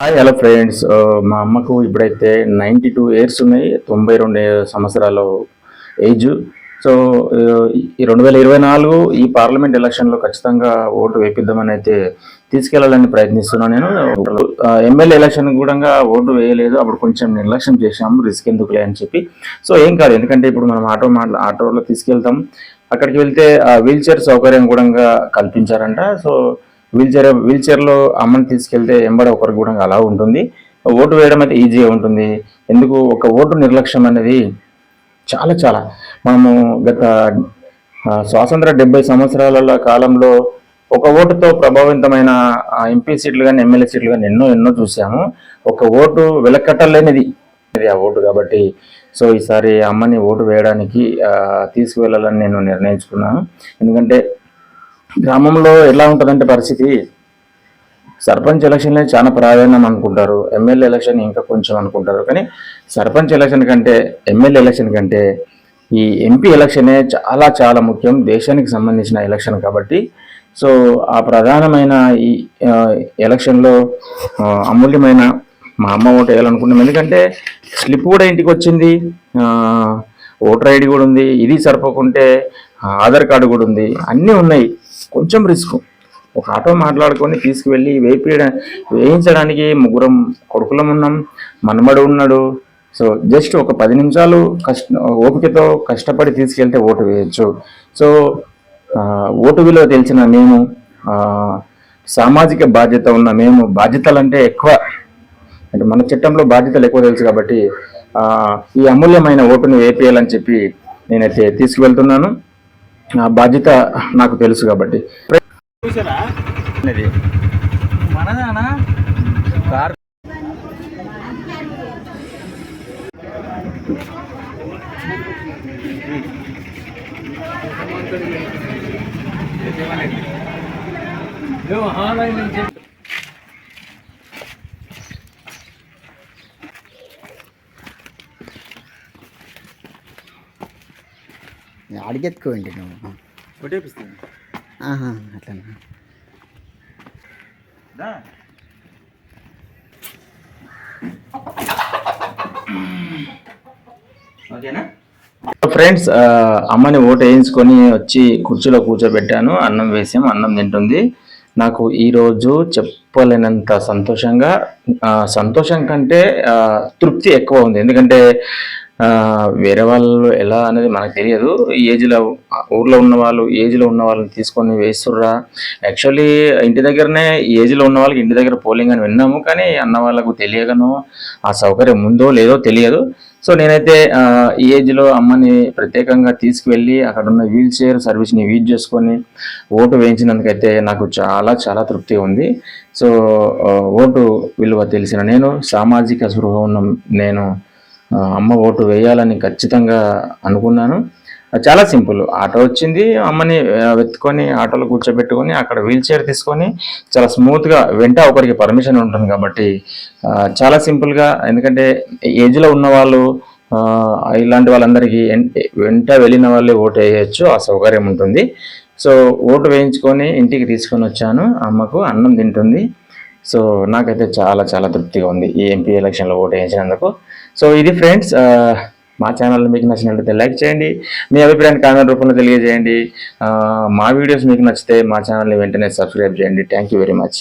Hi hello friends మా అమ్మకు ఇప్పుడైతే నైంటీ టూ ఇయర్స్ ఉన్నాయి తొంభై రెండు సంవత్సరాలు ఏజ్ సో uh, ఈ రెండు వేల ఇరవై నాలుగు ఈ పార్లమెంట్ ఎలక్షన్లో ఖచ్చితంగా ఓటు వేపిద్దామని అయితే తీసుకెళ్ళాలని ప్రయత్నిస్తున్నాను నేను. ఎమ్మెల్యే ఎలక్షన్ కూడా ఓటు వేయలేదు. అప్పుడు కొంచెం నిర్లక్ష్యం చేశాము రిస్క్ ఎందుకులే అని చెప్పి. సో ఏం కాదు ఎందుకంటే ఇప్పుడు మనం ఆటో మాట్లా ఆటోలో తీసుకెళ్తాం. అక్కడికి వెళ్తే వీల్ చైర్ సౌకర్యం కూడా కల్పించారంట. సో వీల్చైర్ వీల్చైర్లో అమ్మని తీసుకెళ్తే ఎంబడ ఒకరికి కూడా అలా ఉంటుంది. ఓటు వేయడం అయితే ఈజీగా ఉంటుంది. ఎందుకు? ఒక ఓటు నిర్లక్ష్యం అనేది చాలా చాలా. మనము గత స్వాతంత్ర డెబ్బై సంవత్సరాల కాలంలో ఒక ఓటుతో ప్రభావితమైన ఎంపీ సీట్లు కానీ ఎమ్మెల్యే సీట్లు కానీ ఎన్నో ఎన్నో చూసాము. ఒక ఓటు వెలకట్టలేనిది. ఆ ఓటు కాబట్టి. సో ఈసారి అమ్మని ఓటు వేయడానికి తీసుకువెళ్ళాలని నేను నిర్ణయించుకున్నాను. ఎందుకంటే గ్రామంలో ఎలా ఉంటుందంటే పరిస్థితి సర్పంచ్ ఎలక్షన్లే చాలా ప్రాధాన్యం అనుకుంటారు ఎమ్మెల్యే ఎలక్షన్ ఇంకా కొంచెం అనుకుంటారు కానీ సర్పంచ్ ఎలక్షన్ కంటే ఎమ్మెల్యే ఎలక్షన్ కంటే ఈ ఎంపీ ఎలక్షనే చాలా చాలా ముఖ్యం దేశానికి సంబంధించిన ఎలక్షన్ కాబట్టి. సో ఆ ప్రధానమైన ఈ ఎలక్షన్లో అమూల్యమైన మా అమ్మ ఓటు వేయాలనుకున్నాం ఎందుకంటే స్లిప్ కూడా ఇంటికి వచ్చింది ఓటర్ ఐడి కూడా ఉంది ఇది సరిపోకుంటే ఆధార్ కార్డు కూడా ఉంది అన్నీ ఉన్నాయి. కొంచెం రిస్క్ ఒక ఆటో మాట్లాడుకొని తీసుకువెళ్ళి వేపీయడం వేయించడానికి ముగ్గురం కొడుకులం ఉన్నాం మనమడు ఉన్నాడు. సో జస్ట్ ఒక పది నిమిషాలు కష్ట ఓపికతో కష్టపడి తీసుకెళ్తే ఓటు వేయచ్చు. సో ఓటు విలువ తెలిసిన మేము సామాజిక బాధ్యత ఉన్న మేము బాధ్యతలు అంటే ఎక్కువ. అంటే మన చట్టంలో బాధ్యతలు ఎక్కువ తెలుసు కాబట్టి ఈ అమూల్యమైన ఓటుని వేపేయాలని చెప్పి నేనైతే తీసుకువెళ్తున్నాను. ఆ బాధ్యత నాకు తెలుసు కాబట్టి. కార్. అడిగెత్తుకోండి నువ్వు. కొట్టేపిస్తాను. ఆహా అట్లనా? ఓకేనా? ఫ్రెండ్స్ అమ్మని ఓటు వేయించుకొని వచ్చి కుర్చీలో కూర్చోబెట్టాను. అన్నం వేసాం అన్నం తింటుంది. నాకు ఈరోజు చెప్పలేనంత సంతోషంగా సంతోషం కంటే తృప్తి ఎక్కువ ఉంది. ఎందుకంటే వేరే వాళ్ళు ఎలా అనేది మనకు తెలియదు. ఈ ఏజ్లో ఊర్లో ఉన్న వాళ్ళు ఏజ్లో ఉన్న వాళ్ళని తీసుకొని వేస్తుర్రా. యాక్చువల్లీ ఇంటి దగ్గరనే ఏజ్లో ఉన్న వాళ్ళకి ఇంటి దగ్గర పోలింగ్ అని విన్నాము. కానీ అన్న వాళ్ళకు తెలియగను ఆ సౌకర్యం ఉందో లేదో తెలియదు. సో నేనైతే ఈ ఏజ్లో అమ్మని ప్రత్యేకంగా తీసుకువెళ్ళి అక్కడ ఉన్న వీల్ చైర్ సర్వీస్ని యూజ్ చేసుకొని ఓటు వేయించినందుకైతే నాకు చాలా చాలా తృప్తి ఉంది. సో ఓటు విలువ తెలిసిన నేను సామాజిక స్పృహ ఉన్న నేను అమ్మ ఓటు వేయాలని ఖచ్చితంగా అనుకున్నాను. చాలా సింపుల్. ఆటో వచ్చింది అమ్మని వెతుకొని ఆటోలో కూర్చోబెట్టుకొని అక్కడ వీల్ చైర్ తీసుకొని చాలా స్మూత్గా వెంట ఒకరికి పర్మిషన్ ఉంటుంది కాబట్టి చాలా సింపుల్గా ఎందుకంటే ఏజ్లో ఉన్న వాళ్ళు ఇలాంటి వాళ్ళందరికీ వెంట వెళ్ళిన వాళ్ళే ఓటు వేయచ్చు ఆ సౌకర్యం ఉంటుంది. సో ఓటు వేయించుకొని ఇంటికి తీసుకొని వచ్చాను అమ్మకు అన్నం తింటుంది. సో నాకైతే చాలా చాలా తృప్తిగా ఉంది ఈ ఎంపీ ఎలక్షన్లో ఓటు వేయించినందుకు సో ఇది ఫ్రెండ్స్ మా ఛానల్ మీకు నచ్చినట్లయితే లైక్ చేయండి మీ అభిప్రాయాన్ని కామెంట్ రూపంలో తెలియజేయండి. మా వీడియోస్ మీకు నచ్చితే మా ఛానల్ని వెంటనే సబ్స్క్రైబ్ చేయండి. Thank very much